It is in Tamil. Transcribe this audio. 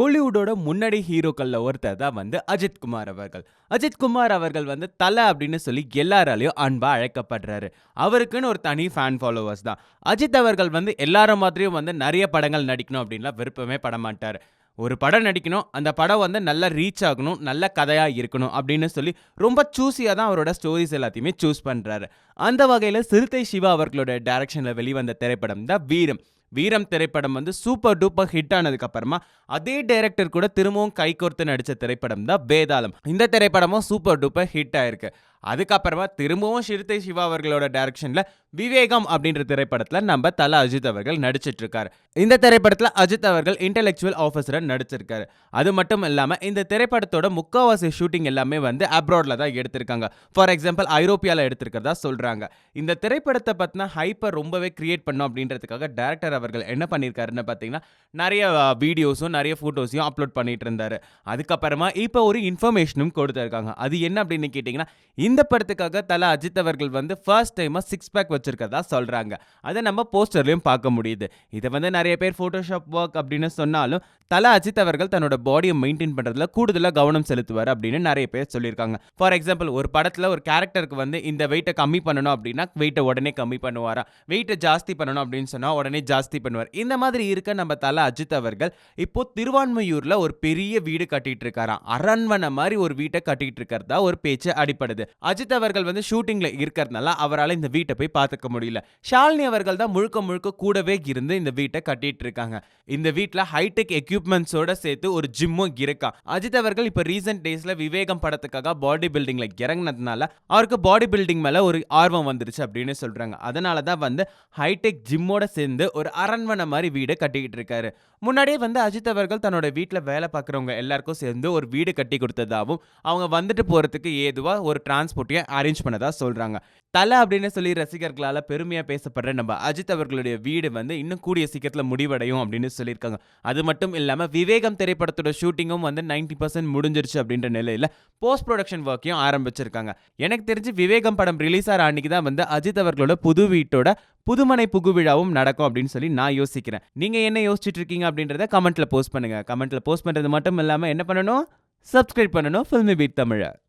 கோலிவுட்டோட முன்னணி ஹீரோக்களில் ஒருத்தர் தான் வந்து அஜித் குமார் அவர்கள். அஜித் குமார் அவர்கள் வந்து தலை அப்படின்னு சொல்லி எல்லாராலையும் அன்பாக அழைக்கப்படுறாரு. அவருக்குன்னு ஒரு தனி ஃபேன் ஃபாலோவர்ஸ் தான். அஜித் அவர்கள் வந்து எல்லாரும் மாதிரியும் வந்து நிறைய படங்கள் நடிக்கணும் அப்படின்லாம் விருப்பமே படமாட்டார். ஒரு படம் நடிக்கணும் அந்த படம் வந்து நல்லா ரீச் ஆகணும் நல்ல கதையாக இருக்கணும் அப்படின்னு சொல்லி ரொம்ப சூஸியாக தான் அவரோட ஸ்டோரிஸ் எல்லாத்தையுமே சூஸ் பண்ணுறாரு அந்த வகையில் சிறுத்தை சிவா அவர்களோட டேரக்ஷனில் வெளிவந்த திரைப்படம் தான் வீரம். வீரம் திரைப்படம் வந்து சூப்பர் டூப்பர் ஹிட் ஆனதுக்கு அப்புறமா அதே டைரக்டர் கூட திரும்பவும் கைகோர்த்து நடித்த திரைப்படம் தான் வேதாளம். இந்த திரைப்படமும் சூப்பர் டூப்பர் ஹிட் ஆயிருக்கு. அதுக்கப்புறமா திரும்பவும் சிறுத்தை சிவா அவர்களோட டைரக்ஷனில் விவேகம் அப்படின்ற திரைப்படத்தில் நம்ம தல அஜித் அவர்கள் நடிச்சிட்டு இருக்காரு இந்த திரைப்படத்தில் அஜித் அவர்கள் இன்டெலெக்சுவல் ஆஃபீஸராக நடிச்சிருக்காரு. அது மட்டும் இல்லாமல் இந்த திரைப்படத்தோட முக்கால்வாசி ஷூட்டிங் எல்லாமே வந்து அப்ராடில் தான் எடுத்திருக்காங்க. ஃபார் எக்ஸாம்பிள் ஐரோப்பியாவில் எடுத்திருக்கிறதா சொல்கிறாங்க இந்த திரைப்படத்தை பார்த்தினா ஹைப்பர் ரொம்பவே கிரியேட் பண்ணும் அப்படின்றதுக்காக டேரக்டர் அவர்கள் என்ன பண்ணியிருக்காருன்னு பார்த்தீங்கன்னா நிறைய வீடியோஸும் நிறைய ஃபோட்டோஸையும் அப்லோட் பண்ணிட்டு இருந்தார். அதுக்கப்புறமா இப்போ ஒரு இன்ஃபர்மேஷனும் கொடுத்துருக்காங்க. அது என்ன அப்படின்னு கேட்டிங்கன்னா இந்த படத்துக்காக தல அஜித் அவர்கள் வந்து ஃபர்ஸ்ட் டைமாக சிக்ஸ் பேக் வச்சிருக்கதா சொல்கிறாங்க அதை நம்ம போஸ்டர்லையும் பார்க்க முடியுது. இதை வந்து நிறைய பேர் ஃபோட்டோஷாப் ஒர்க் அப்படின்னு சொன்னாலும் தலா அஜித் அவர்கள் தன்னோட பாடியை மெயின்டைன் பண்ணுறதுல கூடுதலாக கவனம் செலுத்துவார் அப்படின்னு நிறைய பேர் சொல்லியிருக்காங்க. ஃபார் எக்ஸாம்பிள் ஒரு படத்தில் ஒரு கேரக்டருக்கு வந்து இந்த வெயிட்டை கம்மி பண்ணணும் அப்படின்னா வெயிட்டை உடனே கம்மி பண்ணுவாரா? வெயிட்டை ஜாஸ்தி பண்ணணும் அப்படின்னு சொன்னால் உடனே ஜாஸ்தி பண்ணுவார். இந்த மாதிரி இருக்க நம்ம தலா அஜித் அவர்கள் இப்போ திருவான்மையூரில் ஒரு பெரிய வீடு கட்டிட்டு இருக்காராம். அரண்மனை மாதிரி ஒரு வீட்டை கட்டிட்டு இருக்கிறதா ஒரு பேச்சு அடிப்படுது அஜித் அவர்கள் வந்து ஷூட்டிங்கில் இருக்கிறதுனால அவரால் இந்த வீட்டை போய் பார்த்துக்க முடியல. ஷாலினி அவர்கள் தான் முழுக்க முழுக்க கூடவே இருந்து இந்த வீட்டை கட்டிட்டு இருக்காங்க. இந்த வீட்டில் ஹைடெக் எக்யூப்மெண்ட்ஸோட சேர்த்து ஒரு ஜிம்மும் இருக்கா. அஜித் அவர்கள் இப்போ ரீசெண்ட் டேஸில் விவேகம் படத்துக்காக பாடி பில்டிங்கில் இறங்கினதுனால அவருக்கு பாடி பில்டிங் மேலே ஒரு ஆர்வம் வந்துருச்சு அப்படின்னு சொல்கிறாங்க அதனால தான் வந்து ஹைடெக் ஜிம்மோட சேர்ந்து ஒரு அரண்மனை மாதிரி வீடு கட்டிக்கிட்டு இருக்காரு. முன்னாடியே வந்து அஜித் அவர்கள் தன்னோட வீட்டில் வேலை பார்க்குறவங்க எல்லாருக்கும் சேர்ந்து ஒரு வீடு கட்டி கொடுத்ததாகவும் அவங்க வந்துட்டு போகிறதுக்கு ஏதுவாக ஒரு டிரான்ஸ்போர்ட்டையும் அரேஞ்ச் பண்ணதா சொல்கிறாங்க தலை அப்படின்னு சொல்லி ரசிகர்களால் பெருமையாக பேசப்படுற நம்ம அஜித் அவர்களுடைய வீடு வந்து இன்னும் கூடிய சீக்கிரத்தில் முடிவடையும் அப்படின்னு சொல்லியிருக்காங்க. அது மட்டும் இல்லாமல் விவேகம் திரைப்படத்தோட ஷூட்டிங்கும் வந்து நைன்டி பர்சன்ட் முடிஞ்சிருச்சு அப்படின்ற நிலையில் போஸ்ட் ப்ரொடக்ஷன் ஒர்க்கையும் ஆரம்பிச்சிருக்காங்க. எனக்கு தெரிஞ்சு விவேகம் படம் ரிலீஸ் ஆகிற அன்னைக்கு தான் வந்து அஜித் அவர்களோட புது வீட்டோட புதுமனை புகு விழாவும் நடக்கும் அப்படின்னு சொல்லி நான் யோசிக்கிறேன். நீங்க என்ன யோசிச்சுட்டு இருக்கீங்க அப்படின்றத கமெண்ட்ல போஸ்ட் பண்ணுங்க. கமெண்ட்ல போஸ்ட் பண்றது மட்டும் இல்லாம என்ன பண்ணணும்? சப்ஸ்கிரைப் பண்ணணும். ஃபில்மி பீட் தமிழ